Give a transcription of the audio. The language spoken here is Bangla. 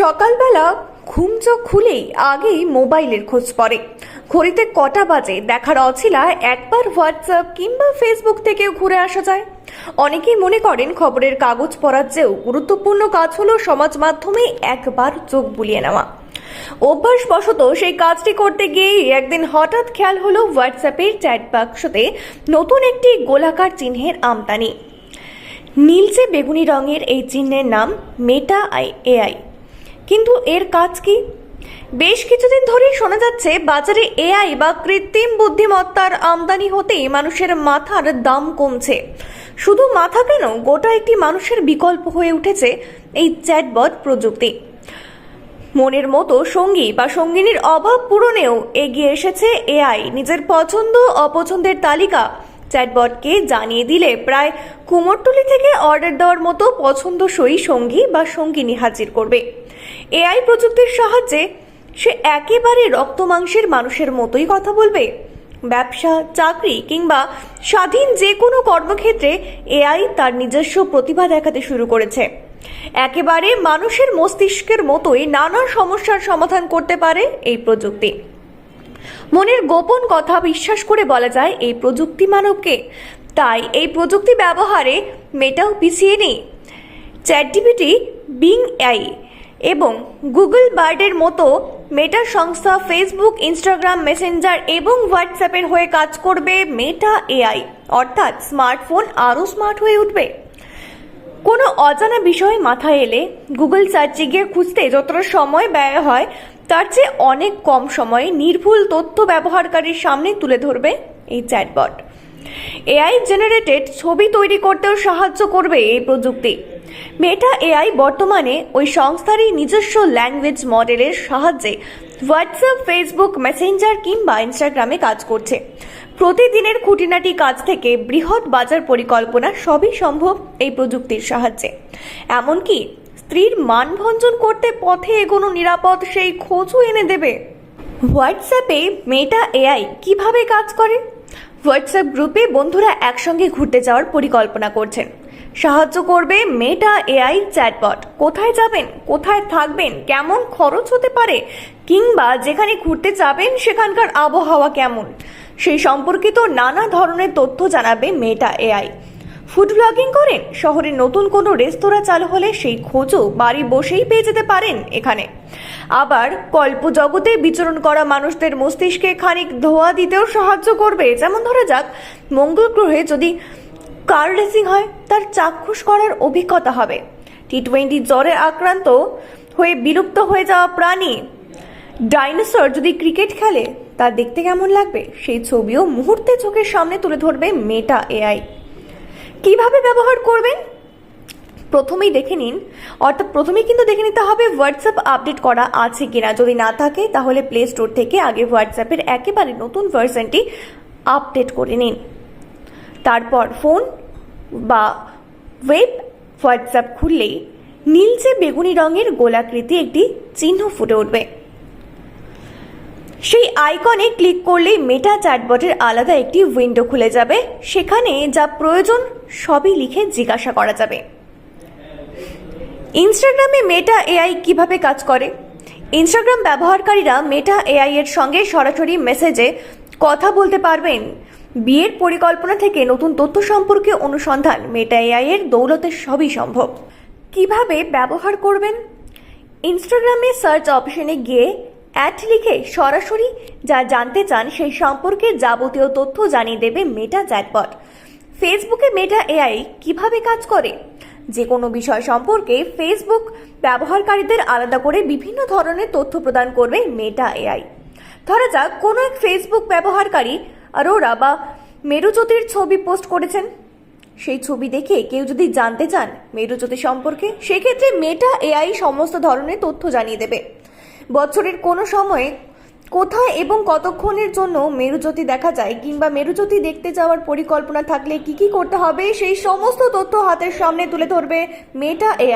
সকালবেলা ঘুম চোখ খুলেই আগেই মোবাইলের খোঁজ পড়ে। ঘড়িতে কটা বাজে দেখার অছিলা একবার হোয়াটসঅ্যাপ কিংবা ফেসবুক থেকেও ঘুরে আসা যায়। অনেকেই মনে করেন খবরের কাগজ পড়ার চেয়েও গুরুত্বপূর্ণ কাজ হলো সমাজ মাধ্যমে একবার চোখ বুলিয়ে নেওয়া। অভ্যাসবশত সেই কাজটি করতে গিয়েই একদিন হঠাৎ খেয়াল হলো হোয়াটসঅ্যাপের চ্যাট বাক্সতে নতুন একটি গোলাকার চিহ্নের আমদানি। নীলচে বেগুনি রঙের এই চিহ্নের নাম মেটা আই এআই কিন্তু এর কাজ কি? বেশ কিছুদিন ধরেই শোনা যাচ্ছে, বাজারে এআই বা কৃত্রিম বুদ্ধিমত্তার আমদানি হতেই মানুষের মাথার দাম কমছে। শুধু মাথা কেন, গোটা একটি মানুষের বিকল্প হয়ে উঠেছে এই চ্যাটবট প্রযুক্তি। মনের মতো সঙ্গী বা সঙ্গিনীর অভাব পূরণেও এগিয়ে এসেছে এআই। নিজের পছন্দ, অপছন্দের তালিকা চ্যাটবটকে জানিয়ে দিলে প্রায় কুমোরটুলি থেকে অর্ডার দেওয়ার মতো পছন্দসই সঙ্গী বা সঙ্গিনী হাজির করবে। এআই প্রযুক্তির সাহায্যে সে একেবারে রক্তমাংসের মানুষের মতোই কথা বলবে। ব্যবসা, চাকরি কিংবা স্বাধীন যে কোনো কর্মক্ষেত্রে এআই তার নিজস্ব প্রতিভা দেখাতে শুরু করেছে। একেবারে মানুষের মস্তিষ্কের মতোই নানা সমস্যার সমাধান করতে পারে এই প্রযুক্তি। মনের গোপন কথা বিশ্বাস করে বলা যায় এই প্রযুক্তি মানবকে। তাই এই প্রযুক্তি ব্যবহারে মেটাও পিছিয়ে নেই। চ্যাটজিপিটি, বিং আই এবং গুগল বার্ডের মতো মেটা সংস্থা ফেসবুক, ইনস্টাগ্রাম, মেসেঞ্জার এবং হোয়াটসঅ্যাপের হয়ে কাজ করবে মেটা এআই। অর্থাৎ স্মার্টফোন আরও স্মার্ট হয়ে উঠবে। কোনো অজানা বিষয় মাথায় এলে গুগল সার্চে গিয়ে খুঁজতে যতটা সময় ব্যয় হয় তার চেয়ে অনেক কম সময়ে নির্ভুল তথ্য ব্যবহারকারীর সামনে তুলে ধরবে এই চ্যাটবট। এআই জেনারেটেড ছবি তৈরি করতেও সাহায্য করবে এই প্রযুক্তি। মেটা এআই বর্তমানে ওই সংস্থারই নিজস্ব ল্যাঙ্গুয়েজ মডেলের সাহায্যে হোয়াটসঅ্যাপ ফেসবুক মেসেঞ্জার কিংবা ইনস্টাগ্রামে কাজ করছে। প্রতিদিনের খুঁটিনাটি কাজ থেকে বৃহৎ বাজার পরিকল্পনা সবই সম্ভব এই প্রযুক্তির সাহায্যে। এমনকি স্ত্রীর মানভঞ্জন করতে পথে এগোনো নিরাপদ, সেই খোঁজও এনে দেবে। হোয়াটসঅ্যাপে মেটা এআই কীভাবে কাজ করে? হোয়াটসঅ্যাপ গ্রুপে বন্ধুরা একসঙ্গে ঘুরতে যাওয়ার পরিকল্পনা করছেন। সাহায্য করবে মেটা এআই চ্যাটবট। কোথায় যাবেন? কোথায় থাকবেন? কেমন খরচ হতে পারে? কিংবা যেখানে ঘুরতে যাবেন, সেখানকার আবহাওয়া কেমন? সেই সম্পর্কিত নানা ধরনের তথ্য জানাবে মেটা এআই। ফুড ব্লগিং করেন শহরে নতুন কোনো রেস্তোরাঁ চালু হলে সেই খোঁজও বাড়ি বসেই পেয়ে যেতে পারেন এখানে। আবার কল্প জগতে বিচরণ করা মানুষদের মস্তিষ্কে খানিক ধোয়া দিতেও সাহায্য করবে। যেমন ধরা যাক, মঙ্গল গ্রহে যদি কার রেসিং হয়, তার চাক্ষুষ করার অভিজ্ঞতা হবে। টি টোয়েন্টি জ্বরে আক্রান্ত হয়ে বিলুপ্ত হয়ে যাওয়া প্রাণী ডাইনোসর যদি ক্রিকেট খেলে তা দেখতে কেমন লাগবে? সেই ছবিও মুহূর্তে চোখের সামনে তুলে ধরবে মেটা এআই। কীভাবে ব্যবহার করবেন? প্রথমেই দেখে নিন। অর্থাৎ প্রথমেই কিন্তু দেখে নিতে হবে হোয়াটসঅ্যাপ আপডেট করা আছে কিনা। যদি না থাকে, তাহলে প্লে স্টোর থেকে আগে হোয়াটসঅ্যাপের একেবারে নতুন ভার্সনটি আপডেট করে নিন। তারপর ফোন বা ওয়েব হোয়াটসঅ্যাপ খুললেই নীলচে বেগুনি রঙের গোলাকৃতি একটি চিহ্ন ফুটে উঠবে। সেই আইকনে ক্লিক করলেই মেটা চ্যাটবটের আলাদা একটি উইন্ডো খুলে যাবে। সেখানে যা প্রয়োজন সবই লিখে জিজ্ঞাসা করা যাবে। ইনস্টাগ্রামে মেটা এআই কীভাবে কাজ করে? ইনস্টাগ্রাম ব্যবহারকারীরা মেটা এআই এর সঙ্গে সরাসরি মেসেজে কথা বলতে পারবেন। বিয়ের পরিকল্পনা থেকে নতুন তথ্য সম্পর্কে অনুসন্ধান মেটা এআই এর দৌলতে সবই সম্ভব। কীভাবে ব্যবহার করবেন? ইনস্টাগ্রামে সার্চ অপশনে গিয়ে অ্যাড লিখে সরাসরি যা জানতে চান সেই সম্পর্কে যাবতীয় তথ্য জানিয়ে দেবে মেটা চ্যাটবট ফেসবুকে মেটা এআই কীভাবে কাজ করে? যে কোনো বিষয় সম্পর্কে ফেসবুক ব্যবহারকারীদের আলাদা করে বিভিন্ন ধরনের তথ্য প্রদান করবে মেটা এআই ধরা যাক, কোনো এক ফেসবুক ব্যবহারকারী আরোরা বা মেরুজ্যোতির ছবি পোস্ট করেছেন। সেই ছবি দেখে কেউ যদি জানতে চান মেরুজ্যোতি সম্পর্কে, সেক্ষেত্রে মেটা এআই সমস্ত ধরনের তথ্য জানিয়ে দেবে। বছরের কোনো সময়ে কোথায় এবং কতক্ষণের জন্য মেরুজ্যোতি দেখা যায় কিংবা মেরুজ্যোতি দেখতে যাওয়ার পরিকল্পনা থাকলে কি কি করতে হবে, সেই সমস্ত তথ্য হাতের সামনে তুলে ধরবে মেটা এআই